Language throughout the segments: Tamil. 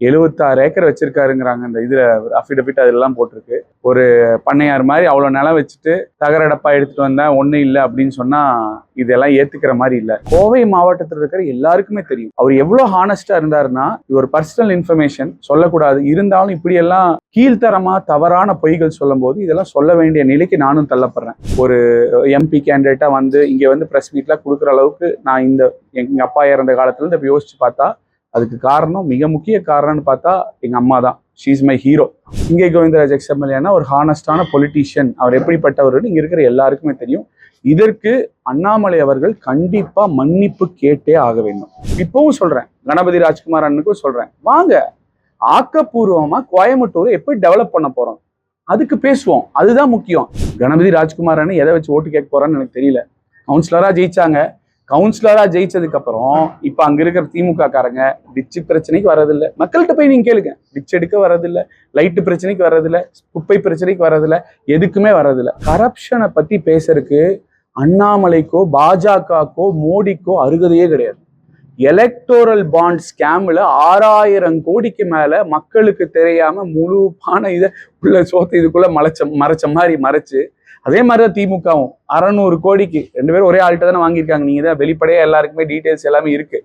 எழுபத்தாறு ஏக்கர் வச்சிருக்காருங்கிறாங்க இந்த இதுல அஃபிடபிட் அதெல்லாம் போட்டிருக்கு. ஒரு பண்ணையார் மாதிரி அவ்வளோ நிலம் வச்சுட்டு தகரடப்பா எடுத்துட்டு வந்தேன் ஒன்றும் இல்லை அப்படின்னு சொன்னா இதெல்லாம் ஏத்துக்கிற மாதிரி இல்லை. கோவை மாவட்டத்தில் இருக்கிற எல்லாருக்குமே தெரியும். அவர் எவ்வளோ ஹானஸ்டா இருந்தாருன்னா இது ஒரு பர்சனல் இன்ஃபர்மேஷன் சொல்லக்கூடாது. இருந்தாலும் இப்படியெல்லாம் கீழ்த்தரமா தவறான பொய்கள் சொல்லும்போது இதெல்லாம் சொல்ல வேண்டிய நிலைக்கு நானும் தள்ளப்படுறேன். ஒரு எம்பி கேண்டிடேட்டா வந்து இங்க வந்து பிரஸ் மீட்லாம் கொடுக்குற அளவுக்கு நான் இந்த எங்க அப்பா இறந்த காலத்துல இருந்து யோசிச்சு பார்த்தா அதுக்கு காரணம் மிக முக்கிய காரணம்னு பார்த்தா எங்கள் அம்மா தான். ஷீஸ் மை ஹீரோ இங்கே கோவிந்தராஜ் எக்ஸ்எம்எல்ஏனா ஒரு ஹானஸ்டான பொலிட்டீஷியன் அவர் எப்படிப்பட்டவர்னு இங்கே இருக்கிற எல்லாருக்குமே தெரியும். இதற்கு அண்ணாமலை அவர்கள் கண்டிப்பாக மன்னிப்பு கேட்டே ஆக வேண்டும். இப்பவும் சொல்கிறேன் கணபதி ராஜ்குமார் அண்ணனுக்கும் சொல்கிறேன் வாங்க. ஆக்கப்பூர்வமாக கோயம்புத்தூரை எப்படி டெவலப் பண்ண போகிறோம் அதுக்கு பேசுவோம். அதுதான் முக்கியம். கணபதி ராஜ்குமார் அண்ணன் எதை வச்சு ஓட்டு கேட்க போகிறான்னு எனக்கு தெரியல. கவுன்சிலராக ஜெயிச்சாங்க. கவுன்சிலரா ஜெயிச்சதுக்கு அப்புறம் இப்ப அங்க இருக்கிற திமுக காரங்க டிச்சு பிரச்சனைக்கு வர்றதில்ல. மக்கள்கிட்ட போய் நீங்க கேளுங்க. டிச் எடுக்க வர்றதில்ல. லைட்டு பிரச்சனைக்கு வர்றதில்ல. குப்பை பிரச்சனைக்கு வர்றதில்ல. எதுக்குமே வர்றதில்ல. கரப்ஷனை பத்தி பேசுறதுக்கு அண்ணாமலைக்கோ பாஜகக்கோ மோடிக்கோ அருகதையே கிடையாது. எலக்டோரல் பாண்ட் ஸ்கேம்ல ஆறாயிரம் கோடிக்கு மேல மக்களுக்கு தெரியாம முழு பானை இதை உள்ள சோத்து இதுக்குள்ள மறைச்ச மறைச்ச மாதிரி மறைச்சு அதே மாதிரி தான் திமுகவும். அறநூறு கோடிக்கு ரெண்டு பேரும் ஒரே ஆள்கிட்ட தானே வாங்கியிருக்காங்க. நீங்க தான் வெளிப்படையா எல்லாருக்குமே டீட்டெயில்ஸ் எல்லாமே இருக்கு.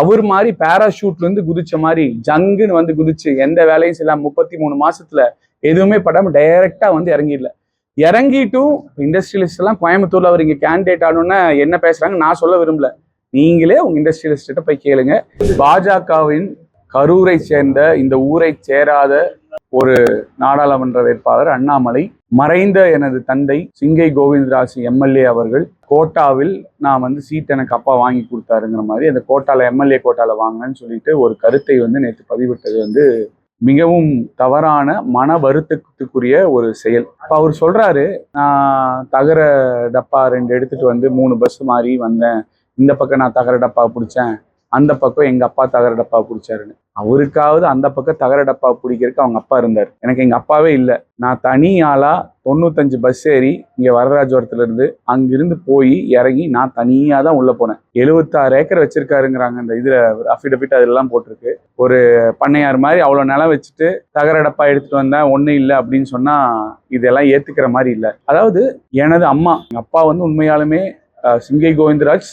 அவர் மாதிரி பேராஷூட்ல இருந்து குதிச்ச மாதிரி ஜங்குன்னு வந்து குதிச்சு எந்த வேலையும் செய்யலாம் முப்பத்தி மூணு மாசத்துல எதுவுமே படம் டைரக்டா வந்து இறங்கிடல. இறங்கிட்டும் இண்டஸ்ட்ரியலிஸ்ட் எல்லாம் கோயம்புத்தூர்ல அவர் இங்க கேண்டிடேட் ஆகணும்னு என்ன பேசுறாங்க நான் சொல்ல விரும்பல. நீங்களே உங்க இண்டஸ்ட்ரியலிஸ்ட்ட போய் கேளுங்க. பாஜகவின் கரூரை சேர்ந்த இந்த ஊரை சேராத ஒரு நாடாளுமன்ற வேட்பாளர் அண்ணாமலை மறைந்த எனது தந்தை சிங்கை கோவிந்தராஜ் எம்எல்ஏ அவர்கள் கோட்டாவில் நான் வந்து சீட் எனக்கு அப்பா வாங்கி கொடுத்தாருங்கிற மாதிரி அந்த கோட்டால எம்எல்ஏ கோட்டால வாங்கினேன்னு சொல்லிட்டு ஒரு கருத்தை வந்து நேற்று பதிவிட்டது வந்து மிகவும் தவறான மன வருத்தத்துக்குரிய ஒரு செயல். இப்போ அவர் சொல்றாரு நான் தகர டப்பா ரெண்டு எடுத்துட்டு வந்து மூணு பஸ் மாறி வந்தேன். இந்த பக்கம் நான் தகர டப்பா பிடிச்சேன். அந்த பக்கம் எங்க அப்பா தகர டப்பா பிடிச்சாருன்னு. அவருக்காவது அந்த பக்கம் தகர டப்பா பிடிக்கிறதுக்கு அவங்க அப்பா இருந்தார். எனக்கு எங்கள் அப்பாவே இல்லை. நான் தனி ஆளாக தொண்ணூத்தஞ்சு பஸ் ஏறி இங்கே வரராஜபுரத்துலேருந்து அங்கிருந்து போய் இறங்கி நான் தனியாக தான் உள்ளே போனேன். எழுபத்தாறு ஏக்கர் வச்சுருக்காருங்கிறாங்க இந்த இதில் அஃபிடபிட் அதெல்லாம் போட்டிருக்கு. ஒரு பண்ணையார் மாதிரி அவ்வளோ நிலம் வச்சுட்டு தகர டப்பா எடுத்துகிட்டு வந்தேன். ஒன்றும் இல்லை அப்படின்னு சொன்னால் இதெல்லாம் ஏற்றுக்கிற மாதிரி இல்லை. அதாவது எனது அம்மா எங்கள் அப்பா வந்து உண்மையாலுமே சிங்கை கோவிந்தராஜ்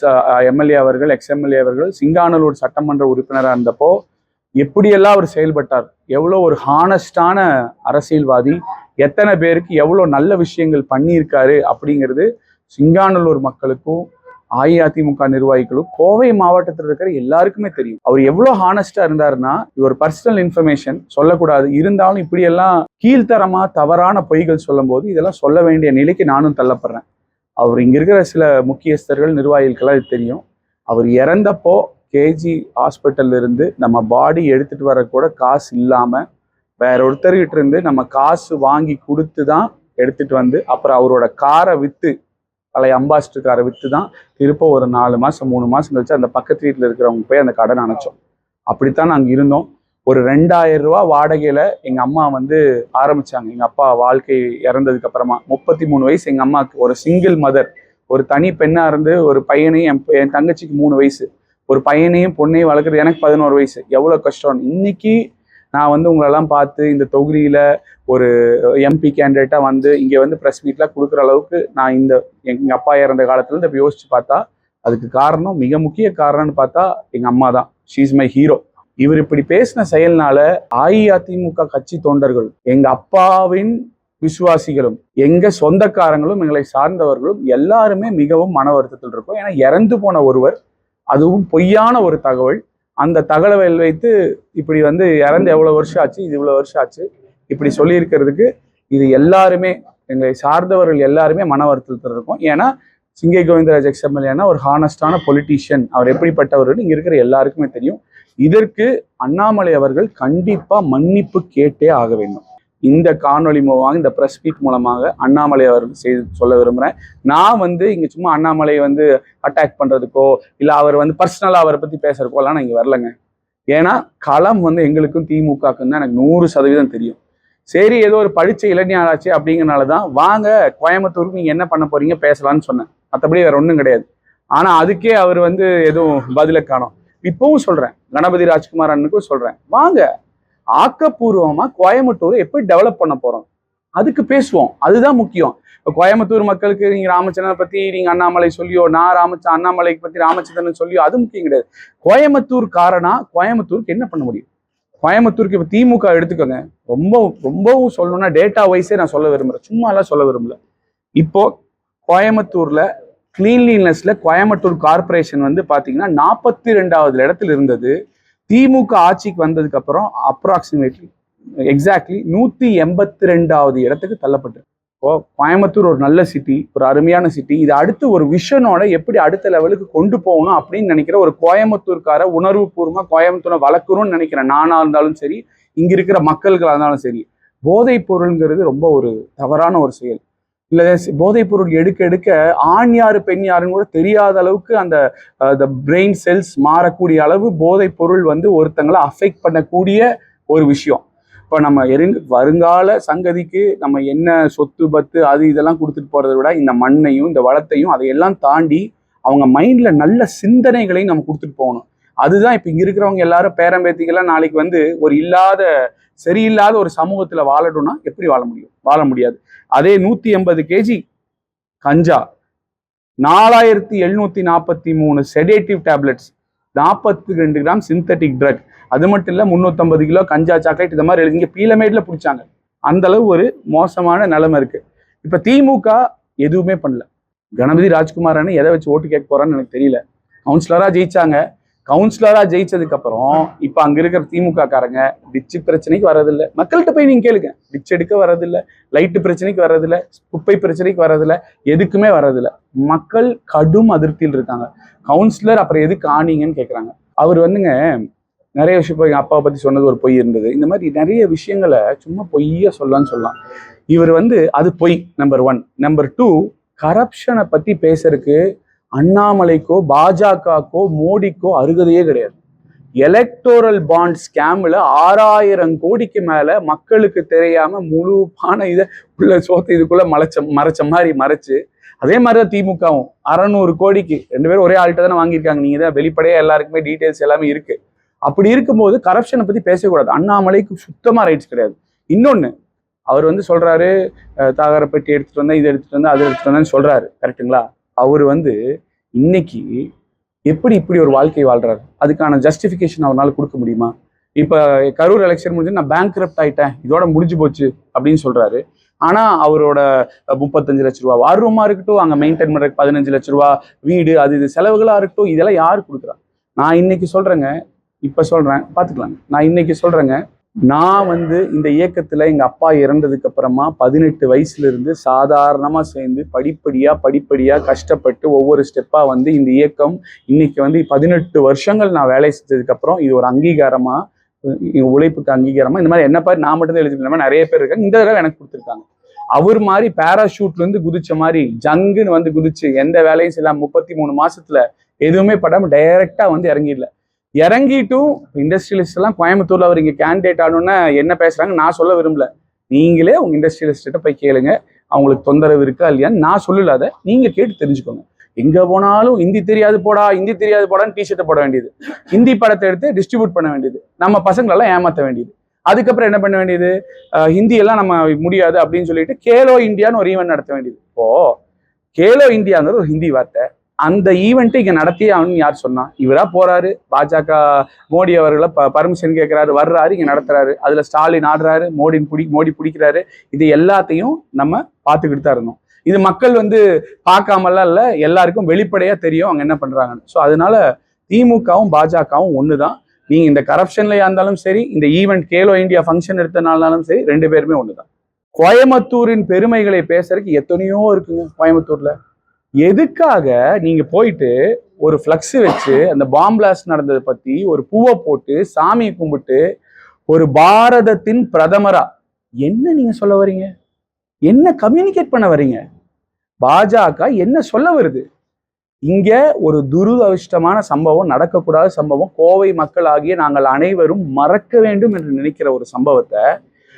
எம்எல்ஏ அவர்கள் எக்ஸ்எம்எல்ஏ அவர்கள் சிங்கானலூர் சட்டமன்ற உறுப்பினராக இருந்தப்போ எப்படியெல்லாம் அவர் செயல்பட்டார்? எவ்வளோ ஒரு ஹானஸ்டான அரசியல்வாதி? எத்தனை பேருக்கு எவ்வளோ நல்ல விஷயங்கள் பண்ணியிருக்காரு அப்படிங்கிறது சிங்கானலூர் மக்களுக்கும் அஇஅதிமுக நிர்வாகிகளும் கோவை மாவட்டத்தில் இருக்கிற எல்லாருக்குமே தெரியும். அவர் எவ்வளோ ஹானஸ்டா இருந்தாருன்னா இவர் பர்சனல் இன்ஃபர்மேஷன் சொல்லக்கூடாது. இருந்தாலும் இப்படியெல்லாம் கீழ்த்தரமா தவறான பொய்கள் சொல்லும்போது இதெல்லாம் சொல்ல வேண்டிய நிலைக்கு நானும் தள்ளப்படுறேன். அவர் இங்க இருக்கிற சில முக்கியஸ்தர்கள் நிர்வாகிகளுக்கெல்லாம் இது தெரியும். அவர் இறந்தப்போ கேஜி ஹாஸ்பிட்டல்ல இருந்து நம்ம பாடி எடுத்துகிட்டு வரக்கூட காசு இல்லாமல் வேற ஒருத்தர்கிட்ட இருந்து நம்ம காசு வாங்கி கொடுத்து தான் எடுத்துகிட்டு வந்து அப்புறம் அவரோட காரை விற்று பழைய அம்பாசிடர் காரை விற்று தான் திருப்ப ஒரு நாலு மாதம் மூணு மாதம் கழிச்சு அந்த பக்கத்து வீட்டில் இருக்கிறவங்க போய் அந்த கடன் அணைச்சோம். அப்படித்தான் நாங்கள் இருந்தோம். ஒரு ரெண்டாயிரம் ரூபா எங்கள் அம்மா வந்து ஆரம்பிச்சாங்க. எங்கள் அப்பா வாழ்க்கை இறந்ததுக்கு அப்புறமா. முப்பத்தி மூணு வயசு எங்கள் அம்மாவுக்கு ஒரு சிங்கிள் மதர் ஒரு தனி பெண்ணாக இருந்து ஒரு பையனையும் என் என் தங்கச்சிக்கு மூணு வயசு. ஒரு பையனையும் பொண்ணையும் வளர்க்குறது எனக்கு பதினோரு வயசு. எவ்வளோ கஷ்டம். இன்னைக்கு நான் வந்து உங்களெல்லாம் பார்த்து இந்த தொகுதியில ஒரு எம்பி கேண்டிடேட்டாக வந்து இங்கே வந்து ப்ரெஸ் மீட்லாம் கொடுக்குற அளவுக்கு நான் இந்த எங்கள் அப்பா இறந்த காலத்துலேருந்து இருந்து யோசிச்சு பார்த்தா அதுக்கு காரணம் மிக முக்கிய காரணம்னு பார்த்தா எங்க அம்மா தான். ஷீஸ் மை ஹீரோ இவர் இப்படி பேசின செயல்னால அஇஅதிமுக கட்சி தொண்டர்கள் எங்கள் அப்பாவின் விசுவாசிகளும் எங்க சொந்தக்காரங்களும் எங்களை சார்ந்தவர்களும் எல்லாருமே மிகவும் மன வருத்தத்தில் இருக்கும். ஏன்னா இறந்து போன ஒருவர் அதுவும் பொய்யான ஒரு தகவல். அந்த தகவலை வைத்து இப்படி வந்து இறந்து எவ்வளோ வருஷம் ஆச்சு இது இவ்வளோ வருஷம் ஆச்சு இப்படி சொல்லியிருக்கிறதுக்கு இது எல்லாருமே எங்களை சார்ந்தவர்கள் எல்லாருமே மன வருத்தத்தில் இருக்கும். ஏன்னா சிங்கை கோவிந்தராஜ் எக்ஸ்எம்எல்ஏனா ஒரு ஹானஸ்டான பொலிட்டீஷியன் அவர் எப்படிப்பட்டவர்கள் இங்கே இருக்கிற எல்லாருக்குமே தெரியும். இதற்கு அண்ணாமலை அவர்கள் கண்டிப்பாக மன்னிப்பு கேட்டே ஆக வேண்டும். இந்த காணொலி மூலமாக இந்த ப்ரெஸ் மீட் மூலமாக அண்ணாமலை அவர்கள் செய்து சொல்ல விரும்புகிறேன் நான் வந்து இங்கே சும்மா அண்ணாமலையை வந்து அட்டாக் பண்ணுறதுக்கோ இல்லை அவர் வந்து பர்சனலாக அவரை பற்றி பேசுறதுக்கோ எல்லாம் நான் இங்கே வரலங்க. ஏன்னா களம் வந்து எங்களுக்கும் திமுகக்கும் தான் எனக்கு நூறு சதவீதம் தெரியும். சரி ஏதோ ஒரு படிச்ச இளைஞராச்சு அப்படிங்கிறனால தான் வாங்க கோயம்புத்தூருக்கு நீங்கள் என்ன பண்ண போறீங்க பேசலான்னு சொன்னேன். மற்றபடி வேற ஒன்றும் கிடையாது. ஆனால் அதுக்கே அவர் வந்து எதுவும் பதில காணோம். இப்பவும் சொல்கிறேன் கணபதி ராஜ்குமார் அண்ணனுக்கும் சொல்கிறேன் வாங்க ஆக்கப்பூர்வமாக கோயம்புத்தூரை எப்படி டெவலப் பண்ண போகிறோம் அதுக்கு பேசுவோம். அதுதான் முக்கியம். இப்போ கோயம்புத்தூர் மக்களுக்கு நீங்கள் ராமச்சந்திரனை பற்றி நீங்கள் அண்ணாமலை சொல்லியோ நான் ராமச்ச அண்ணாமலை பற்றி ராமச்சந்திரன் சொல்லியோ அது முக்கியம் கிடையாது. கோயம்புத்தூர் காரணம் கோயம்புத்தூருக்கு என்ன பண்ண முடியும்? கோயம்புத்தூருக்கு இப்போ திமுக எடுத்துக்கோங்க. ரொம்ப ரொம்பவும் சொல்லணும்னா டேட்டா வைஸே நான் சொல்ல விரும்புகிறேன் சும்மாலாம் சொல்ல விரும்பல. இப்போ கோயம்புத்தூரில் கிளீன்லினஸ்ல கோயம்புத்தூர் கார்ப்பரேஷன் வந்து பார்த்தீங்கன்னா நாற்பத்தி ரெண்டாவது இடத்துல இருந்தது. திமுக ஆட்சிக்கு வந்ததுக்கு அப்புறம் அப்ராக்சிமேட்லி எக்ஸாக்ட்லி நூத்தி எண்பத்தி ரெண்டாவது இடத்துக்கு தள்ளப்பட்டிருக்கு. இப்போ கோயம்புத்தூர் ஒரு நல்ல சிட்டி ஒரு அருமையான சிட்டி இது அடுத்து ஒரு விஷனோட எப்படி அடுத்த லெவலுக்கு கொண்டு போகணும் அப்படின்னு நினைக்கிற ஒரு கோயம்புத்தூர்கார உணர்வு பூர்வமாக கோயம்புத்தூரை வளர்க்கணும்னு நினைக்கிறேன் நானா இருந்தாலும் சரி இங்க இருக்கிற மக்களுக்களாக இருந்தாலும் சரி போதைப் பொருள்ங்கிறது ரொம்ப ஒரு தவறான ஒரு செயல். இல்லை போதைப் பொருள் எடுக்க எடுக்க ஆண் யாரு பெண் யாருன்னு கூட தெரியாத அளவுக்கு அந்த பிரெயின் செல்ஸ் மாறக்கூடிய அளவு போதைப் பொருள் வந்து ஒருத்தங்களை அஃபெக்ட் பண்ணக்கூடிய ஒரு விஷயம். இப்போ நம்ம எரி வருங்கால சங்கதிக்கு நம்ம என்ன சொத்து பத்து அது இதெல்லாம் கொடுத்துட்டு போகிறத விட இந்த மண்ணையும் இந்த வளத்தையும் அதையெல்லாம் தாண்டி அவங்க மைண்டில் நல்ல சிந்தனைகளையும் நம்ம கொடுத்துட்டு போகணும். அதுதான் இப்போ இங்க இருக்கிறவங்க எல்லாரும் பேரம்பேத்திகளாம் நாளைக்கு வந்து ஒரு இல்லாத சரியில்லாத ஒரு சமூகத்துல வாழணும்னா எப்படி வாழ முடியும்? வாழ முடியாது. அதே நூத்தி எண்பது கேஜி கஞ்சா நாலாயிரத்தி எழுநூத்தி நாற்பத்தி மூணு செடேட்டிவ் டேப்லெட்ஸ் நாற்பத்தி ரெண்டு கிராம் சிந்தட்டிக் ட்ரக் அது மட்டும் இல்லை முந்நூற்றம்பது கிலோ கஞ்சா சாக்லேட் இந்த மாதிரி எழுதி இங்கே பீலமேட்ல பிடிச்சாங்க. அந்த அளவு ஒரு மோசமான நிலைமை இருக்கு. இப்போ திமுக எதுவுமே பண்ணல. கணபதி ராஜ்குமார் எதை வச்சு ஓட்டு கேட்க போறான்னு எனக்கு தெரியல. கவுன்சிலரா ஜெயிச்சாங்க. கவுன்சிலரா ஜெயிச்சதுக்கு அப்புறம் இப்ப அங்க இருக்கிற திமுக காரங்க டிச்சு பிரச்சனைக்கு வரதில்ல மக்கள்கிட்ட போய் நீங்க கேளுங்க. டிச் எடுக்க வரதில்ல லைட்டு பிரச்சனைக்கு வரதில்ல குப்பை பிரச்சனைக்கு வரதில்ல எதுக்குமே வரதில்ல மக்கள் கடும் அதிருப்தியில் இருக்காங்க. கவுன்சிலர் அப்புறம் எதுக்கு ஆனீங்கன்னு கேக்குறாங்க. அவர் வந்துங்க நிறைய விஷயம் போய் எங்க அப்பாவை பத்தி சொன்னது ஒரு பொய் இருந்தது. இந்த மாதிரி நிறைய விஷயங்களை சும்மா பொய்யா சொல்லலாம்னு சொல்லலாம். இவர் வந்து அது பொய் நம்பர் ஒன் நம்பர் டூ கரப்ஷனை பத்தி பேசுறதுக்கு அண்ணாமலைக்கோ பாஜகக்கோ மோடிக்கோ அருகதையே கிடையாது. எலக்டோரல் பாண்ட் ஸ்கேம்ல ஆறாயிரம் கோடிக்கு மேல மக்களுக்கு தெரியாம முழு பானை இதை உள்ள சோத்து இதுக்குள்ள மறைச்ச மறைச்ச மாதிரி மறைச்சு அதே மாதிரி தான் திமுகவும். அறநூறு கோடிக்கு. ரெண்டு பேரும் ஒரே ஆள்கிட்ட தானே வாங்கியிருக்காங்க. நீங்க தான் வெளிப்படையா எல்லாருக்குமே டீட்டெயில்ஸ் எல்லாமே இருக்கு. அப்படி இருக்கும்போது கரப்ஷனை பத்தி பேசக்கூடாது. அண்ணாமலைக்கு சுத்தமா ரைட்ஸ் கிடையாது. இன்னொன்னு அவர் வந்து சொல்றாரு தாகரப்பட்டி எடுத்துட்டு வந்தேன் இதை எடுத்துட்டு வந்தேன் அது எடுத்துட்டு வந்தேன்னு சொல்றாரு. கரெக்ட்டுங்களா அவர் வந்து இன்னைக்கு எப்படி இப்படி ஒரு வாழ்க்கை வாழ்றாரு? அதுக்கான ஜஸ்டிஃபிகேஷன் அவரால் கொடுக்க முடியுமா? இப்போ கரூர் எலெக்ஷன் முடிஞ்சு நான் பேங்க் ஆயிட்டேன் இதோட முடிஞ்சு போச்சு அப்படின்னு சொல்றாரு. ஆனால் அவரோட முப்பத்தஞ்சு லட்ச ரூபா வார் இருக்கட்டும் அங்கே மெயின்டைன் பண்ணுற பதினஞ்சு லட்ச ரூபா வீடு அது இது செலவுகளாக இருக்கட்டும் இதெல்லாம் யார் கொடுக்குறா? நான் இன்னைக்கு சொல்றேங்க இப்போ சொல்றேன் பார்த்துக்கலாங்க நான் இன்னைக்கு சொல்றேங்க நான் வந்து இந்த இயக்கத்துல எங்க அப்பா இறந்ததுக்கு அப்புறமா பதினெட்டு வயசுல இருந்து சாதாரணமா சேர்ந்து படிப்படியா படிப்படியா கஷ்டப்பட்டு ஒவ்வொரு ஸ்டெப்பா வந்து இந்த இயக்கம் இன்னைக்கு வந்து பதினெட்டு வருஷங்கள் நான் வேலை செஞ்சதுக்கு அப்புறம் இது ஒரு அங்கீகாரமா உழைப்புக்கு அங்கீகாரமா. இந்த மாதிரி என்ன பாரு நான் மட்டும் தான் எழுதி நிறைய பேர் இருக்காங்க. இந்த தடவை எனக்கு கொடுத்துருக்காங்க. அவர் மாதிரி பேராஷூட்ல இருந்து குதிச்ச மாதிரி ஜங்குன்னு வந்து குதிச்சு எந்த வேலையும் செய்யலாம் முப்பத்தி மூணு மாசத்துல எதுவுமே படாம டைரக்டா வந்து இறங்கிடல. இறங்கிட்டும் இண்டஸ்ட்ரியலிஸ்ட் எல்லாம் கோயம்புத்தூர்ல அவர் இங்க கேண்டிடேட் ஆனோன்னு என்ன பேசுறாங்க நான் சொல்ல விரும்பல. நீங்களே உங்க இண்டஸ்ட்ரியலிஸ்ட்ட போய் கேளுங்க. அவங்களுக்கு தொந்தரவு இருக்கா இல்லையான்னு நான் சொல்லல அதை நீங்க கேட்டு தெரிஞ்சுக்கோங்க. எங்க போனாலும் ஹிந்தி தெரியாது போடா ஹிந்தி தெரியாது போடான்னு டிஷர்ட்டை போட வேண்டியது. ஹிந்தி படத்தை எடுத்து டிஸ்ட்ரிபியூட் பண்ண வேண்டியது. நம்ம பசங்களெல்லாம் ஏமாத்த வேண்டியது. அதுக்கப்புறம் என்ன பண்ண வேண்டியது? ஹிந்தி எல்லாம் நம்ம முடியாது அப்படின்னு சொல்லிட்டு கேலோ இந்தியான்னு ஒரு ஈவெண்ட் நடத்த வேண்டியது. இப்போ கேலோ இந்தியாங்கிறது ஒரு ஹிந்தி வார்த்தை அந்த ஈவெண்ட்டை இங்க நடத்தியே அவனு யார் சொன்னா? இவரா போறாரு. பாஜக மோடி அவர்களை பர்மிஷன் கேட்கிறாரு வர்றாரு இங்க நடத்துறாரு. அதுல ஸ்டாலின் ஆடுறாரு மோடி பிடி மோடி பிடிக்கிறாரு. இது எல்லாத்தையும் நம்ம பார்த்துக்கிட்டு தான் இருந்தோம். இது மக்கள் வந்து பார்க்காமலாம் இல்ல எல்லாருக்கும் வெளிப்படையா தெரியும் அவங்க என்ன பண்றாங்கன்னு. ஸோ அதனால திமுகவும் பாஜகவும் ஒண்ணுதான். நீங்க இந்த கரப்ஷன்லயா இருந்தாலும் சரி இந்த ஈவெண்ட் கேலோ இந்தியா ஃபங்க்ஷன் எடுத்தனாலும் சரி ரெண்டு பேருமே ஒண்ணுதான். கோயம்புத்தூரின் பெருமைகளை பேசுறதுக்கு எத்தனையோ இருக்குங்க கோயம்புத்தூர்ல. எதுக்காக நீங்கள் போயிட்டு ஒரு ஃப்ளக்ஸ் வச்சு அந்த பாம்பிளாஸ்ட் நடந்ததை பற்றி ஒரு பூவை போட்டு சாமியை கும்பிட்டு ஒரு பாரதத்தின் பிரதமரா என்ன நீங்கள் சொல்ல வரீங்க என்ன கம்யூனிகேட் பண்ண வரீங்க பாஜக என்ன சொல்ல வருது? இங்க ஒரு துரதிருஷ்டமான சம்பவம் நடக்கக்கூடாத சம்பவம் கோவை மக்கள் ஆகிய நாங்கள் அனைவரும் மறக்க வேண்டும் என்று நினைக்கிற ஒரு சம்பவத்தை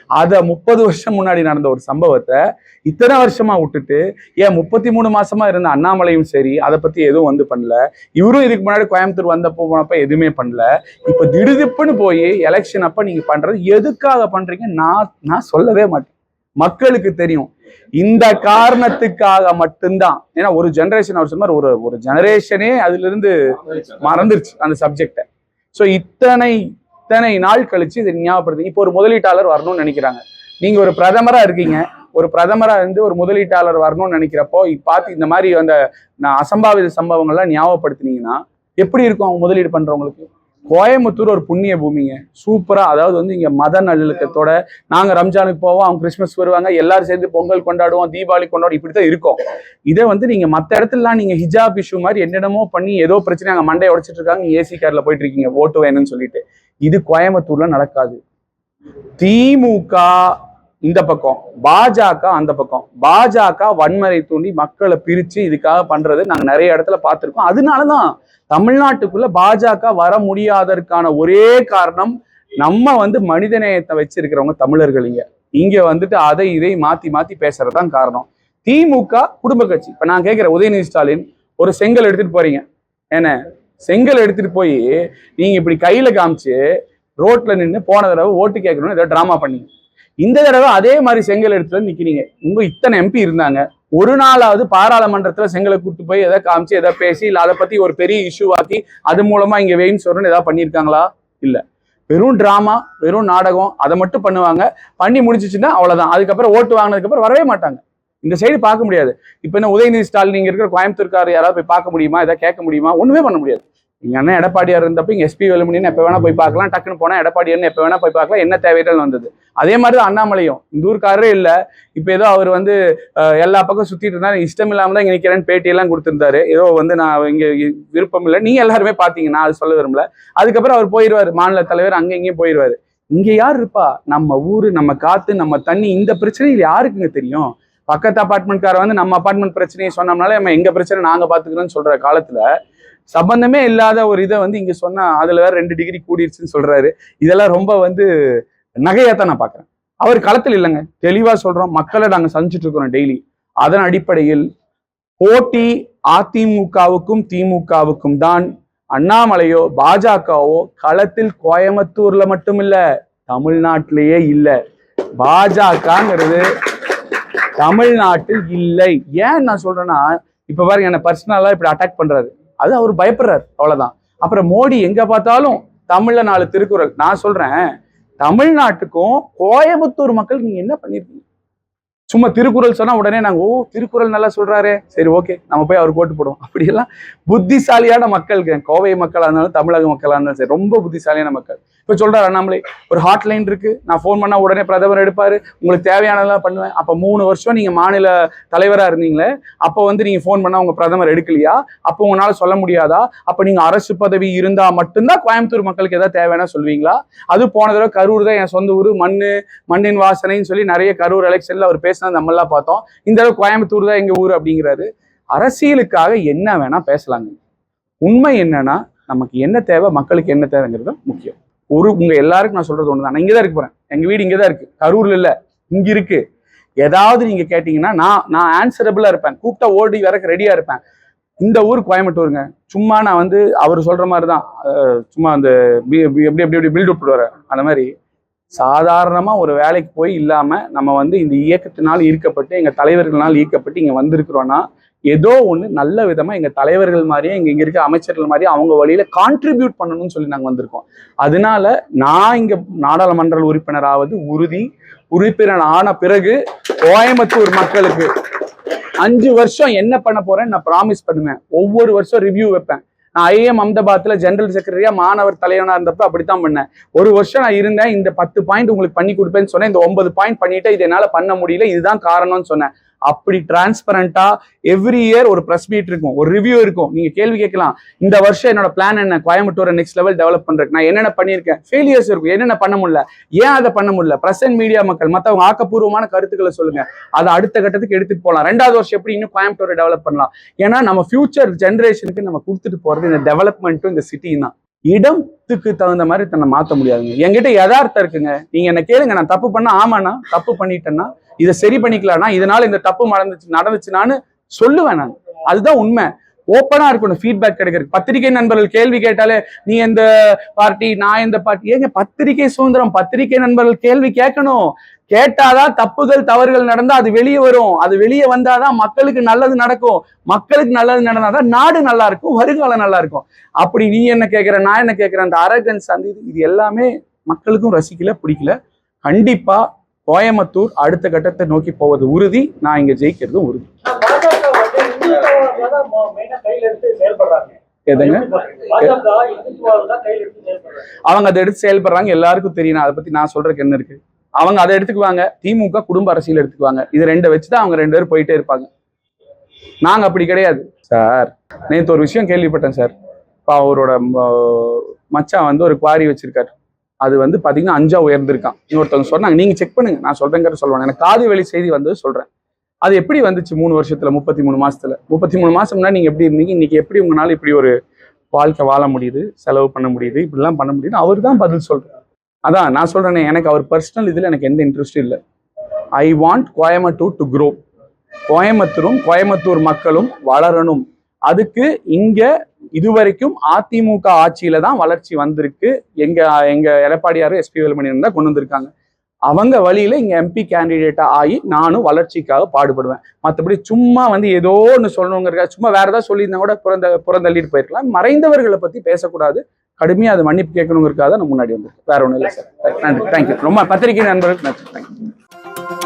அதை முப்பது வருஷம் முன்னாடி நடந்த ஒரு சம்பவத்தை இத்தனை வருஷமா விட்டுட்டு ஏன் முப்பத்தி மூணு மாசமா இருந்த அண்ணாமலையும் சரி அதை பத்தி எதுவும் வந்து பண்ணல. இவரும் இதுக்கு முன்னாடி கோயம்புத்தூர் வந்தப்போ போனப்ப எதுவுமே பண்ணல. இப்ப திடுதிப்புன்னு போய் எலெக்ஷன் அப்ப நீங்க பண்றது எதுக்காக பண்றீங்க? நான் நான் சொல்லவே மாட்டேன். மக்களுக்கு தெரியும். இந்த காரணத்துக்காக மட்டும்தான். ஏன்னா ஒரு ஜெனரேஷன் அவர் சொன்ன மாதிரி ஒரு ஒரு ஜெனரேஷனே அதுல இருந்து மறந்துருச்சு அந்த சப்ஜெக்டை ஸோ இத்தனை இத்தனை நாள் கழிச்சு இதை ஞாபகப்படுத்தி இப்போ ஒரு முதலீட்டாளர் வரணும்னு நினைக்கிறாங்க. நீங்க ஒரு பிரதமரா இருக்கீங்க. ஒரு பிரதமரா இருந்து ஒரு முதலீட்டாளர் வரணும்னு நினைக்கிறப்போ பார்த்து இந்த மாதிரி அந்த நான் அசம்பாவித சம்பவங்கள்லாம் ஞாபகப்படுத்தினீங்கன்னா எப்படி இருக்கும் அவங்க முதலீடு பண்றவங்களுக்கு? கோயம்புத்தூர் ஒரு புண்ணிய பூமிங்க. சூப்பரா அதாவது வந்து இங்க மத நல்லிணக்கத்தோட நாங்க ரம்ஜானுக்கு போவோம் அவங்க கிறிஸ்மஸ் வருவாங்க எல்லாரும் சேர்ந்து பொங்கல் கொண்டாடுவோம் தீபாவளி கொண்டாடுவோம் இப்படித்தான் இருக்கும். இதை வந்து நீங்க மத்த இடத்துலலாம் நீங்க ஹிஜாப் இஷ்யூ மாதிரி என்னென்னமோ பண்ணி ஏதோ பிரச்சனை அங்கே மண்டையை உடைச்சிட்டு இருக்காங்க ஏசி கார்ல போயிட்டு இருக்கீங்க ஓட்டு வேணும்னு சொல்லிட்டு. இது கோயம்புத்தூர்ல நடக்காது. திமுக இந்த பக்கம் பாஜக அந்த பக்கம். பாஜக வன்முறை தூண்டி மக்களை பிரிச்சு இதுக்காக பண்றது நாங்க நிறைய இடத்துல பார்த்திருக்கோம். அதனாலதான் தமிழ்நாட்டுக்குள்ள பாஜக வர முடியாததற்கான ஒரே காரணம் நம்ம வந்து மனிதநேயத்தை வச்சிருக்கிறவங்க தமிழர்கள் இங்க. இங்க வந்துட்டு அதை இதை மாத்தி மாத்தி பேசுறதுதான் காரணம். திமுக குடும்ப கட்சி. இப்ப நான் கேட்கிறேன் உதயநிதி ஸ்டாலின் ஒரு செங்கல் எடுத்துட்டு போறீங்க. என்ன? செங்கல் எடுத்துட்டு போய் நீங்க இப்படி கையில காமிச்சு ரோட்ல நின்று போன தடவை ஓட்டு கேட்கணும்னு ஏதோ டிராமா பண்ணீங்க. இந்த தடவை அதே மாதிரி செங்கல் எடுத்துட்டு நிற்கிறீங்க நிக்கிறீங்க. உங்க இத்தனை எம்பி இருந்தாங்க. ஒரு நாளாவது பாராளுமன்றத்துல செங்கலை கூட்டு போய் எதை காமிச்சு எதை பேசி இல்லை அதை பத்தி ஒரு பெரிய இஷ்யூவாக்கி அது மூலமா இங்க வெயின் சொல்றேன்னு ஏதாவது பண்ணியிருக்காங்களா? இல்ல. வெறும் டிராமா வெறும் நாடகம் அதை மட்டும் பண்ணுவாங்க. பண்ணி முடிச்சிச்சுன்னா அவ்வளவுதான். அதுக்கப்புறம் ஓட்டு வாங்கினதுக்கு அப்புறம் வரவே மாட்டாங்க. இந்த சைடு பார்க்க முடியாது. இப்ப என்ன உதயநிதி ஸ்டாலின் நீங்க இருக்கிற கோயம்புத்தூர்கார் யாராவது போய் பார்க்க முடியுமா? எதாவது கேட்க முடியுமா? ஒண்ணுமே பண்ண முடியாது. எங்க அண்ணன் எடப்பாடியார் இருந்தப்ப இங்க எஸ்பி வேலுமணின்னு எப்ப வேணா போய் பார்க்கலாம். டக்குன்னு போனா எடப்பாடியார்னு எப்ப வேணா போய் பார்க்கலாம். என்ன தேவைகள் வந்தது. அதே மாதிரி தான் அண்ணாமலையும். இந்த ஊருக்காரரே இல்ல. இப்ப ஏதோ அவர் வந்து எல்லா பக்கம் சுத்திட்டு இருந்தாரு. இஷ்டம் இல்லாம தான் இங்க நிக்கிறேன்னு பேட்டியெல்லாம் கொடுத்திருந்தாரு. ஏதோ வந்து நான் இங்க விருப்பம் இல்லை. நீங்க எல்லாருமே பாத்தீங்க நான் அது சொல்ல விரும்பல. அதுக்கப்புறம் அவர் போயிடுவாரு மாநில தலைவர் அங்க இங்கேயும் போயிடுவாரு இங்க யார் இருப்பா? நம்ம ஊரு நம்ம காத்து நம்ம தண்ணி. இந்த பிரச்சனையில் யாருக்குங்க தெரியும்? பக்கத்து அபார்ட்மெண்ட்கார வந்து நம்ம அப்பார்ட்மெண்ட் பிரச்சனையை சொன்னோம்னாலே நம்ம எங்கள் பிரச்சனை நாங்கள் பாத்துக்கிறோம்னு சொல்கிற காலத்தில் சம்பந்தமே இல்லாத ஒரு இதை வந்து இங்கே சொன்னால் அதில் வேற ரெண்டு டிகிரி கூடிருச்சுன்னு சொல்கிறாரு இதெல்லாம் ரொம்ப வந்து நகையாத்தான் நான் பார்க்குறேன் அவர் களத்தில் இல்லைங்க. தெளிவாக சொல்கிறோம் மக்களை நாங்கள் சந்திச்சுட்டு இருக்கிறோம் டெய்லி அதன் அடிப்படையில் போட்டி அதிமுகவுக்கும் திமுகவுக்கும் தான் அண்ணாமலையோ பாஜகவோ களத்தில் கோயம்புத்தூர்ல மட்டும் இல்ல தமிழ்நாட்டிலேயே இல்லை. பாஜகங்கிறது தமிழ்நாட்டில் இல்லை. ஏன் நான் சொல்றேன்னா இப்ப பாருங்க என்ன பர்சனலா இப்படி அட்டாக் பண்றாரு. அது அவர் பயப்படுறாரு அவ்வளவுதான். அப்புறம் மோடி எங்க பார்த்தாலும் தமிழ்ல நாலு திருக்குறள். நான் சொல்றேன் தமிழ்நாட்டுக்கும் கோயம்புத்தூர் மக்கள் நீங்க என்ன பண்ணிருக்கீங்க? சும்மா திருக்குறள் சொன்னா உடனே நாங்க ஓ திருக்குறள் நல்லா சொல்றாரே. சரி ஓகே நம்ம போய் அவர் போட்டு போடுவோம். அப்படியெல்லாம் புத்திசாலியான மக்கள் கோவை மக்களா இருந்தாலும் தமிழக மக்களா இருந்தாலும் சரி ரொம்ப புத்திசாலியான மக்கள். இப்போ சொல்கிறார் அண்ணாமலை ஒரு ஹாட்லைன் இருக்குது நான் ஃபோன் பண்ணால் உடனே பிரதமர் எடுப்பார் உங்களுக்கு தேவையானதெல்லாம் பண்ணுவேன். அப்போ மூணு வருஷம் நீங்கள் மாநில தலைவராக இருந்தீங்களே அப்போ வந்து நீங்கள் ஃபோன் பண்ணால் உங்கள் பிரதமர் எடுக்கலையா? அப்போ உங்களால சொல்ல முடியாதா? அப்போ நீங்கள் அரசு பதவி இருந்தால் மட்டும்தான் கோயம்புத்தூர் மக்களுக்கு எதாவது தேவைன்னா சொல்வீங்களா அது போன தடவை கரூர் தான் என் சொந்த ஊர் மண் மண்ணின் வாசனைன்னு சொல்லி நிறைய கரூர் எலெக்ஷனில் அவர் பேசினது நம்மளாம் பார்த்தோம். இந்த தடவை கோயம்புத்தூர் தான் எங்கள் ஊர் அப்படிங்கிறாரு. அரசியலுக்காக என்ன வேணால் பேசலாங்க. உண்மை என்னன்னா நமக்கு என்ன தேவை மக்களுக்கு என்ன தேவைங்கிறது முக்கியம். ஒரு உங்க எல்லாருக்கும் நான் சொல்றது ஒண்ணுதான். நான் இங்கதான் இருக்க போறேன். எங்க வீடு இங்கே தான் இருக்கு. கரூர்ல இல்ல. இங்க இருக்கு. ஏதாவது நீங்க கேட்டீங்கன்னா நான் நான் ஆன்சரபிளா இருப்பேன். கூப்பிட்டா ஓடி வரக்கு ரெடியா இருப்பேன். இந்த ஊர் கோயம்புத்தூருங்க. சும்மா நான் வந்து அவர் சொல்ற மாதிரி தான் சும்மா அந்த பி- எப்படி எப்படி எப்படி பில்ட் விட்டுருவாரு அந்த மாதிரி. சாதாரணமா ஒரு வேலைக்கு போய் இல்லாம நம்ம வந்து இந்த இயக்கத்தினால் ஈர்க்கப்பட்டு எங்க தலைவர்களால் ஈர்க்கப்பட்டு இங்க வந்திருக்கிறோம்னா ஏதோ ஒன்று நல்ல விதமாக எங்கள் தலைவர்கள் மாதிரியே இங்கே இங்கே இருக்க அமைச்சர்கள் மாதிரியே அவங்க வழியில் கான்ட்ரிபியூட் பண்ணணும்னு சொல்லி நாங்கள் வந்திருக்கோம். அதனால நான் இங்கே நாடாளுமன்ற உறுப்பினராவது உறுதி உறுப்பினர் ஆன பிறகு கோயம்புத்தூர் மக்களுக்கு அஞ்சு வருஷம் என்ன பண்ண போறேன்னு நான் ப்ராமிஸ் பண்ணுவேன். ஒவ்வொரு வருஷம் ரிவ்யூ வைப்பேன். நான் ஐஎம் அஹமதாபாத்ல ஜெனரல் செக்ரட்டரியா மாணவர் தலைவனா இருந்தப்ப அப்படித்தான் பண்ணேன். ஒரு வருஷம் நான் இருந்தேன் இந்த பத்து பாயிண்ட் உங்களுக்கு பண்ணி கொடுப்பேன்னு சொன்னேன் இந்த ஒன்பது பாயிண்ட் பண்ணிட்டு இது என்னால பண்ண முடியல இதுதான் காரணம்னு சொன்னேன். அப்படி டிரான்ஸ்பரண்டா எவ்ரி இயர் ஒரு ப்ரெஸ் மீட் இருக்கும் ஒரு ரிவ்யூ இருக்கும். நீங்க கேள்வி கேட்கலாம் இந்த வருஷம் என்னோட பிளான் என்ன? கோயம்புத்தூரை நெக்ஸ்ட் லெவல் டெவலப் பண்றேன் நான் என்னென்ன பண்ணியிருக்கேன்? ஃபெயிலியர்ஸ் இருக்கும். என்னென்ன பண்ண முடியல? ஏன் அதை பண்ண முடியல? பிரசன்ட் மீடியா மக்கள் மற்றவங்க ஆக்கப்பூர்வமான கருத்துக்களை சொல்லுங்க. அதை அடுத்த கட்டத்துக்கு எடுத்துட்டு போகலாம் ரெண்டாவது வருஷம் எப்படி இன்னும் கோயம்புத்தூரை டெவலப் பண்ணலாம்? ஏன்னா நம்ம ஃபியூச்சர் ஜென்ரேஷனுக்கு நம்ம கொடுத்துட்டு போறது இந்த டெவலப்மெண்ட்டும் இந்த சிட்டி தான். இடத்துக்கு தகுந்த மாதிரி தன்னை மாத்த முடியாதுங்க. என்கிட்ட யதார்த்தம் இருக்குங்க. நீங்க என்ன கேளுங்க நான் தப்பு பண்ண ஆமாண்ணா தப்பு பண்ணிட்டேன்னா இதை சரி பண்ணிக்கலாம்னா இதனால இந்த தப்பு நடந்துச்சு நடந்துச்சுனான்னு சொல்லுவேன் நான். அதுதான் உண்மை. ஓப்பனா இருக்கணும் ஃபீட்பேக் கிடைக்கிறது பத்திரிகை நண்பர்கள் கேள்வி கேட்டாலே நீ எந்த பார்ட்டி நான் எந்த பார்ட்டி? ஏங்க பத்திரிகை சுதந்திரம் பத்திரிகை நண்பர்கள் கேள்வி கேட்கணும். கேட்டாதான் தப்புகள் தவறுகள் நடந்தா அது வெளியே வரும். அது வெளியே வந்தாதான் மக்களுக்கு நல்லது நடக்கும். மக்களுக்கு நல்லது நடந்தாதான் நாடு நல்லா இருக்கும் வருங்காலம் நல்லா இருக்கும். அப்படி நீ என்ன கேட்குற நான் என்ன கேட்கிறேன்? அந்த அரகன்ஸ் அந்த இது இது எல்லாமே மக்களுக்கும் ரசிக்கல பிடிக்கல. கண்டிப்பா கோயம்புத்தூர் அடுத்த கட்டத்தை நோக்கி போவது உறுதி. நான் இங்க ஜெயிக்கிறதும் உறுதி. எதுங்க? அவங்க அதை எடுத்து செயல்படுறாங்க எல்லாருக்கும் தெரியும். அதை பத்தி நான் சொல்றதுக்கு என்ன இருக்கு? அவங்க அதை எடுத்துக்குவாங்க. திமுக குடும்ப அரசியல் எடுத்துக்குவாங்க. இது ரெண்டை வச்சுதான் அவங்க ரெண்டு பேரும் போயிட்டே இருப்பாங்க. நாங்க அப்படி கிடையாது. சார். நேற்று ஒரு விஷயம் கேள்விப்பட்டேன் சார். இப்போ அவரோட மச்சான் வந்து ஒரு குவாரி வச்சிருக்காரு. அது வந்து பார்த்தீங்கன்னா அஞ்சா உயர்ந்திருக்கான். இன்னொருத்தவங்க சொன்னாங்க நீங்கள் செக் பண்ணுங்க நான் சொல்கிறேங்கிற சொல்லுவாங்க எனக்கு காது வழி செய்தி வந்தது சொல்கிறேன் அது எப்படி வந்துச்சு மூணு வருஷத்தில் முப்பத்தி மூணு மாதத்தில் முப்பத்தி மூணு மாதம்னா நீங்கள் எப்படி இருந்தீங்க? இன்றைக்கி எப்படி உங்களால் இப்படி ஒரு வாழ்க்கை வாழ முடியுது செலவு பண்ண முடியுது இப்படிலாம் பண்ண முடியுது அவர் தான் பதில் சொல்கிறார் அதான் நான் சொல்கிறேனே எனக்கு அவர் பர்சனல் இதில் எனக்கு எந்த இன்ட்ரெஸ்ட்டும் இல்லை. I want Coimbatore to grow கோயம்புத்தூரும் Coimbatore மக்களும் வளரணும். அதுக்கு இங்கே இதுவரைக்கும் அதிமுக ஆட்சியில தான் வளர்ச்சி வந்திருக்கு. எங்க எங்க எடப்பாடியார் எஸ்பி வேலுமணி தான் கொண்டு வந்திருக்காங்க. அவங்க வழியில இங்க எம்பி கேண்டிடேட்டா ஆகி நானும் வளர்ச்சிக்காக பாடுபடுவேன். மற்றபடி சும்மா வந்து ஏதோ ஒன்று சொல்லணுங்கிறக்க சும்மா வேற ஏதாவது சொல்லியிருந்தா கூட புறந்த புறந்தள்ளிட்டு போயிருக்கலாம். மறைந்தவர்களை பத்தி பேசக்கூடாது. கடுமையாக அது மன்னிப்பு கேட்கணுங்கிறக்காக தான் நான் முன்னாடி வந்திருக்கேன். வேற ஒன்றும் இல்லை சார் நன்றி தேங்க்யூ ரொம்ப பத்திரிகை நண்பர்கள் நன்றி. தேங்க்யூ